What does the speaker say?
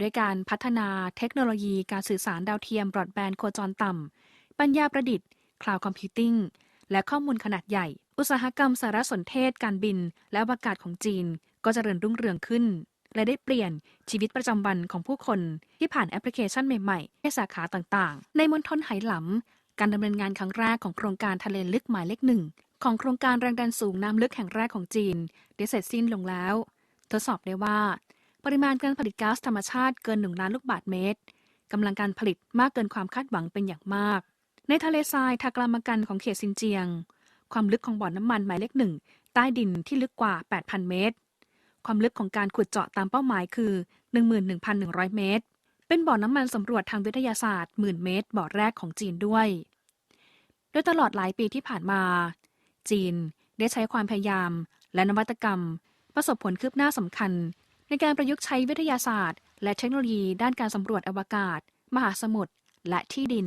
ด้วยการพัฒนาเทคโนโลยีการสื่อสารดาวเทียมบรอดแบนด์โคจรต่ำ ปัญญาประดิษฐ์คลาวด์คอมพิวติ้งและข้อมูลขนาดใหญ่ อุตสาหกรรมสารสนเทศการบิน และอวกาศของจีน ก็จเจริญรุ่งเรืองขึ้น และได้เปลี่ยนชีวิตประจำวันของผู้คนที่ผ่านแอปพลิเคชันใหม่ๆในสาขาต่างๆ ในมณฑลไหหลำการดำเนินงานครั้งแรกของโครงการทะเลลึกหมายเลขหนึ่งของโครงการแรงดันสูงน้ำลึกแห่งแรกของจีนได้เสร็จสิ้นลงแล้ว ทดสอบได้ว่า ปริมาณการผลิตก๊าซธรรมชาติเกิน 1 ล้านลูกบาศก์เมตรกำลังการผลิตมากเกินความคาดหวังเป็นอย่างมาก ในทะเลทรายทากลามากันของเขตซินเจียง ความลึกของบ่อน้ำมันหมายเลขหนึ่งใต้ดินที่ลึกกว่า 8,000 เมตร ความลึกของการขุดเจาะตามเป้าหมายคือ 11,100 เมตร เป็นบ่อน้ำมันสำรวจทางวิทยาศาสตร์หมื่นเมตร บ่อแรกของจีนด้วย โดยตลอดหลายปีที่ผ่านมา จีนได้ใช้ความพยายามและนวัตกรรม ประสบผลคืบหน้าสำคัญ ในการประยุกต์ใช้วิทยาศาสตร์ และเทคโนโลยีด้านการสำรวจอวกาศ มหาสมุทรและที่ดิน